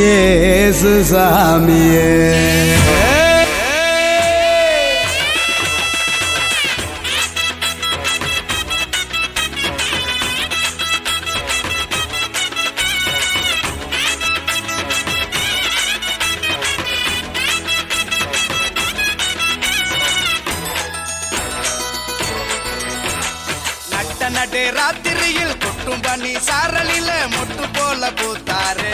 ஏசு சாமியே நட்ட நடு ராத்திரியில் கொட்டும் பண்ணி சாரலில மொட்டு போல பூத்தாரே.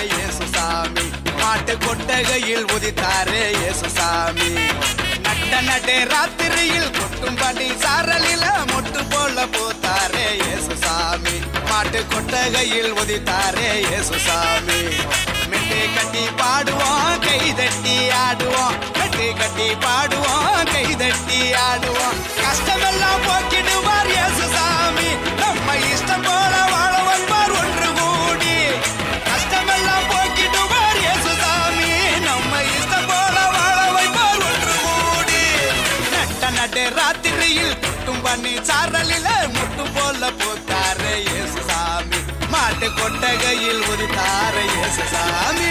மாட்டு கொட்டகையில் உதித்தாரே இயேசுசாமி. நட்ட நடு ராத்திரியில் கொட்டும் பனி சாரலில மொட்டு போல போத்தாரே இயேசு சாமி மாட்டு கொட்டகையில் உதித்தாரே இயேசு சாமி கட்டி பாடுவோம் கை தட்டி ஆடுவோம் கட்டி கட்டி பாடுவோம். நட்ட ராத்திரியில் குட்டும் பண்ணி சாரலில முட்டு போல போத்தாரு இயேசு சாமி மாட்டு கொட்டகையில் ஒரு உதித்தாரு இயேசு சாமி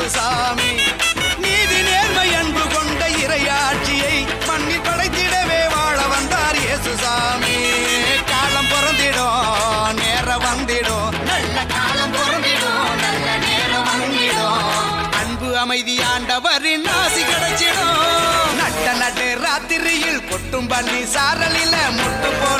இயேசு சாமி. நீதி நேர்மை அன்பு கொண்ட இறையாட்சியை மண்ணில் படைத்திடவே வாழ வந்தார் இயேசு சாமி. காலம் பிறந்திடும் நேரம் வந்திடும். நல்ல காலம் பொருந்திடும் நல்ல நேரம் வந்திடும். அன்பு அமைதி ஆண்டவரின் ஆசி கிடைச்சிடும். நட்ட நட்டு ராத்திரியில் கொட்டும் பள்ளி சாரலில முட்டு போல